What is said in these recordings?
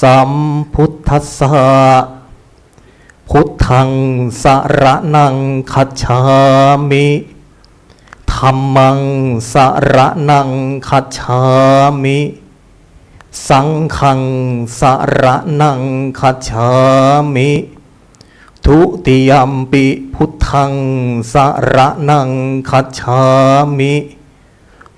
สัมพุทธัสสะพุทธังสารนังคัจฉามิธรรมังสรนังคัจฉามิ สังฆังสรนังคัจฉามิ ทุติยมปิพุทธังสารนังคัจฉามิ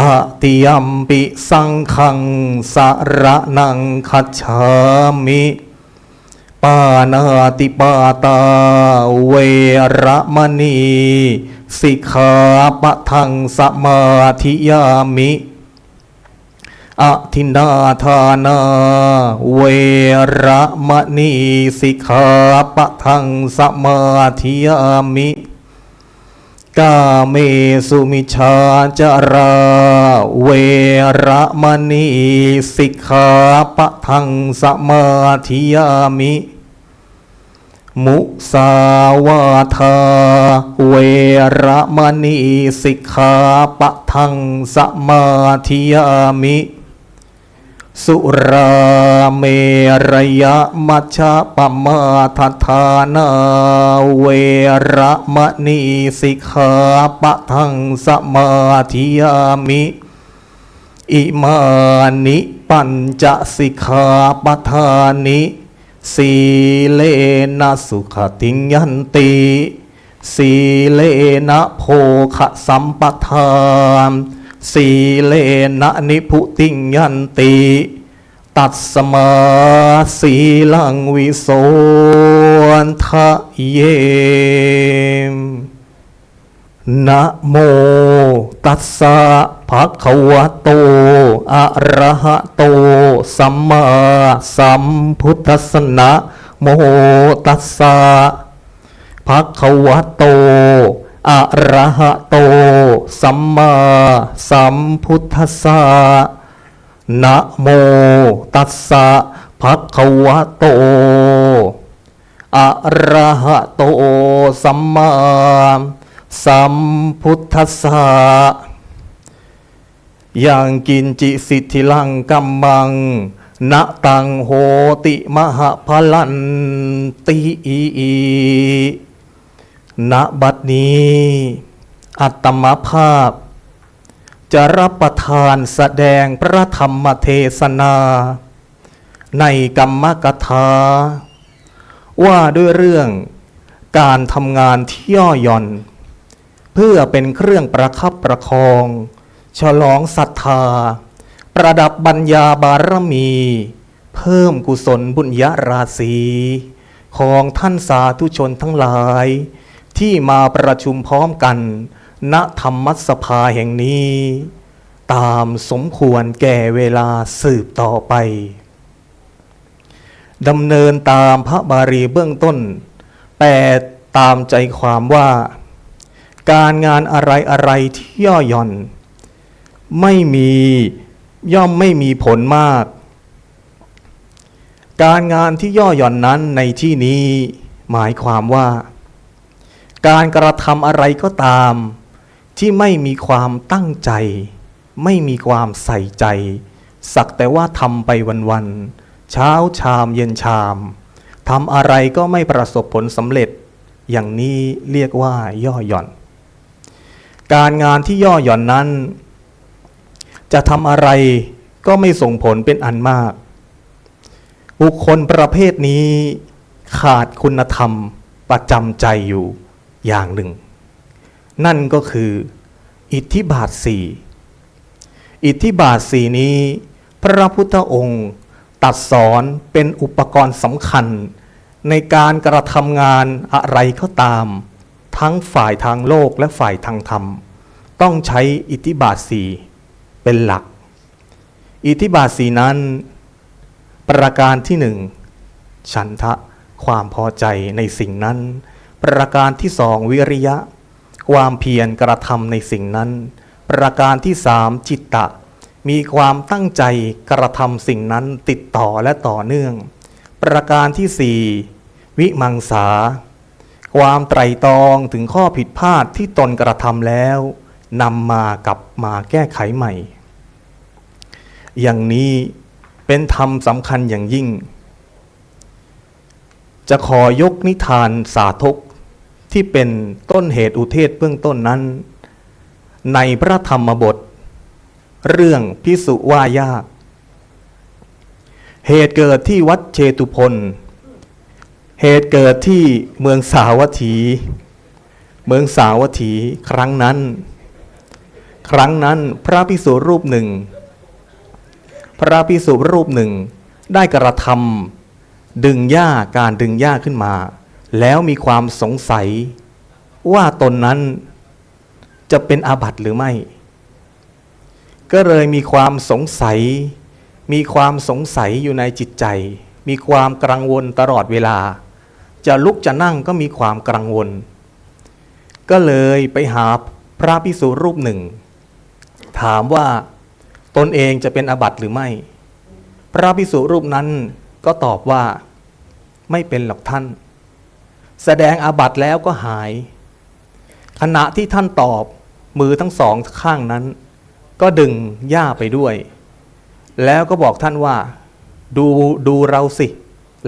ตติยมปิสังขังสระนังคัจฉามิปานาติปาตาเวระมณีสิกขาปะทังสมาธิยามิอทินาทานาเวระมณีสิกขาปะทังสมาธิยามิ กาเมสุมิชาจารา เวระมณีสิกขาปะทังสมาธิยามิ มุสาวาทา เวระมณีสิกขาปะทังสมาธิยามิ สุราเมรยะมัชฌะปมาทฐานาเวระมณีสิกขาปะทังสมาธิยามิ อิมานิปัญจสิกขาปทานิสีเลนะสุขติยันติสีเลนะโภคสัมปทานสีเลนะนิพุติยันติ ตัดสมาสีลังวิโสนทะเยมนะโมตัสสะภะคะวะโต อะระหะโต สัมมาสัมพุทธัสสะนะโมตัสสะภะคะวะโต อะระหะโต สัมมาสัมพุทธัสสะ นะโมตัสสะภะคะวะโต อะระหะโต สัมมาสัมพุทธัสสะยังกินจิสิทธิลังกัมมังนะตังโหติมหาพลันติณบัดนี้ อัตมภาพ จะรับประทานแสดงพระธรรมเทศนา ในกรรมกถาว่าด้วยเรื่องการทำงานที่ย่อหย่อน เพื่อเป็นเครื่องประคับประคอง ฉลองศรัทธา ประดับบัญญาบารมี เพิ่มกุศลบุญญาราศีของท่านสาธุชนทั้งหลาย ที่มาประชุมพร้อมกัน ณธรรมสภาแห่งนี้ ตามสมควรแก่เวลาสืบต่อไปดำเนินตามพระบาลีเบื้องต้น แต่ตามใจความว่า การงานอะไรอะไรที่ย่อหย่อน ไม่มีย่อมไม่มีผลมาก การงานที่ย่อหย่อนนั้นในที่นี้หมายความว่า การกระทำอะไรก็ตาม ที่ไม่มีความตั้งใจ ไม่มีความใส่ใจ สักแต่ว่าทำไปวันๆเช้าชามเย็นชามทำอะไรก็ไม่ประสบผลสำเร็จ อย่างนี้เรียกว่าย่อหย่อน การงานที่ย่อหย่อนนั้น จะทำอะไรก็ไม่ส่งผลเป็นอันมาก บุคคลประเภทนี้ขาดคุณธรรมประจำใจอยู่อย่างหนึ่ง นั่นก็คือ อิทธิบาทสี่อิทธิบาทสี่นี้ พระพุทธองค์ตัดสอนเป็นอุปกรณ์สำคัญ ในการกระทำงานอะไรก็ตาม ทั้งฝ่ายทางโลกและฝ่ายทางธรรม ต้องใช้อิทธิบาทสี่เป็นหลัก อิทธิบาทสีนั้น ประการที่หนึ่งฉันทะความพอใจในสิ่งนั้น ประการที่สองวิริยะ ความเพียรกระทำในสิ่งนั้น ประการที่สามจิตตะ มีความตั้งใจกระทำสิ่งนั้นติดต่อและต่อเนื่อง ประการที่สี่วิมังสา ความไตรตรองถึงข้อผิดพลาดที่ตนกระทำแล้วนำมากลับมาแก้ไขใหม่ อย่างนี้เป็นธรรมสำคัญอย่างยิ่ง จะขอยกนิทานสาธก ที่เป็นต้นเหตุอุเทศเบื้องต้นนั้น ในพระธรรมบท เรื่องพิสุว่ายาก เหตุเกิดที่วัดเชตุพนเหตุเกิดที่เมืองสาวัตถี เมืองสาวัตถีครั้งนั้น ครั้งนั้นพระพิสุรูปหนึ่ง พระพิสุรูปหนึ่งได้กระทำดึงหญ้าการดึงหญ้าขึ้นมา แล้วมีความสงสัยว่าตนนั้นจะเป็นอาบัติหรือไม่ ก็เลยมีความสงสัย มีความสงสัยอยู่ในจิตใจ มีความกังวลตลอดเวลา จะลุกจะนั่งก็มีความกังวล ก็เลยไปหาพระพิสุรูปหนึ่ง ถามว่าตนเองจะเป็นอาบัติหรือไม่ พระพิสุรูปนั้นก็ตอบว่า ไม่เป็นหรอกท่าน แสดงอาบัติแล้วก็หาย ขณะที่ท่านตอบมือทั้งสองข้างนั้น ก็ดึงหญ้าไปด้วย แล้วก็บอกท่านว่า ดูดูเราสิ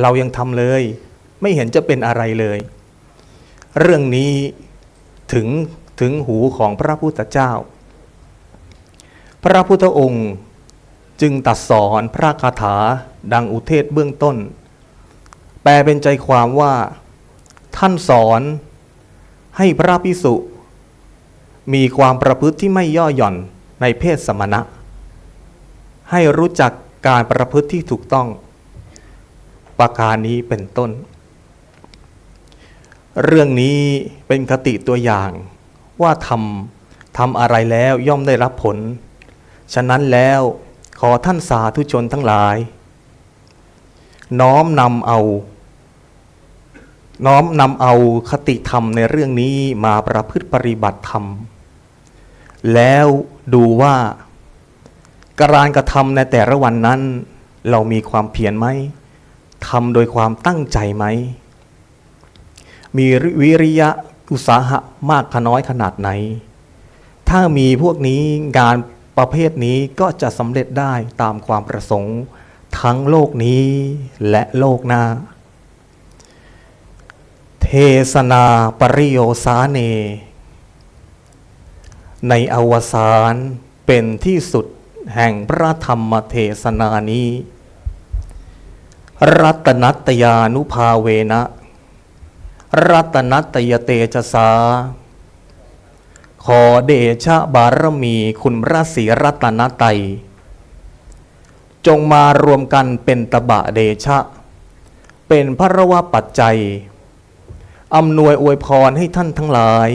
เรายังทำเลย ไม่เห็นจะเป็นอะไรเลย เรื่องนี้ถึงถึงหูของพระพุทธเจ้า พระพุทธองค์จึงตัดสอนพระคาถาดังอุเทศเบื้องต้น แปลเป็นใจความว่า ท่านสอนให้พระพิสุมีความประพฤติที่ไม่ย่อหย่อนในเพศสมณะ ให้รู้จักการประพฤติที่ถูกต้อง ประการนี้เป็นต้น เรื่องนี้เป็นคติตัวอย่างว่าทำทำอะไรแล้วย่อมได้รับผล ฉะนั้นแล้วขอท่านสาธุชนทั้งหลาย น้อมนำเอา น้อมนำเอาคติธรรมในเรื่องนี้มาประพฤติปฏิบัติธรรม แล้วดูว่าการกระทำในแต่ละวันนั้น เรามีความเพียรไหมทำโดยความตั้งใจไหม มีวิริยะอุตสาหะมากขน้อยขนาดไหน ถ้ามีพวกนี้งานประเภทนี้ก็จะสำเร็จได้ตามความประสงค์ ทั้งโลกนี้และโลกหน้า เทศนาปริโยสาเน ในอวสานเป็นที่สุดแห่งพระธรรมเทศนานี้ รัตนัตยานุภาเวนะ รัตนัตยเตจสา ขอเดชะบารมีคุณพระศรีรัตนไตยจงมารวมกันเป็นตบะเดชะ เป็นพระวะปัจจัย อำนวยอวยพรให้ท่านทั้งหลาย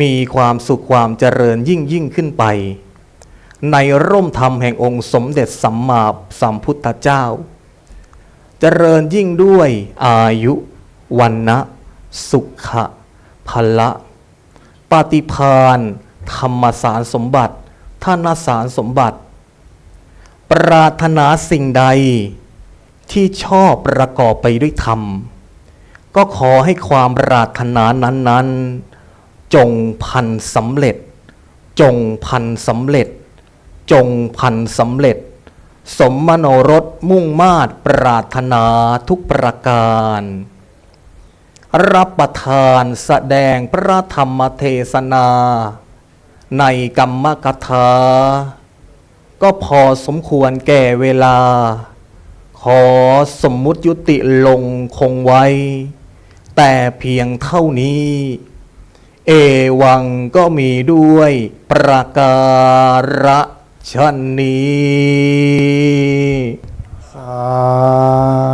มีความสุขความเจริญยิ่งยิ่งขึ้นไป ในร่มธรรมแห่งองค์สมเด็จสัมมาสัมพุทธเจ้า เจริญยิ่งด้วยอายุวันนะสุขะพละปฏิพานธรรมสารสมบัติท่านสารสมบัติ ปรารถนาสิ่งใดที่ชอบประกอบไปด้วยธรรม ก็ขอให้ความปรารถนานั้น ๆ จงพันสำเร็จ จงพันสำเร็จ จงพันสำเร็จ สมมโนรสมุ่งมาตรปรารถนาทุกประการ รับประทานแสดงพระธรรมเทศนา ในกรรมกถาก็พอสมควรแก่เวลา ขอสมมุติยุติลงคงไว้ แต่เพียงเท่านี้ เอวังก็มีด้วยประการฉนี้สาธุ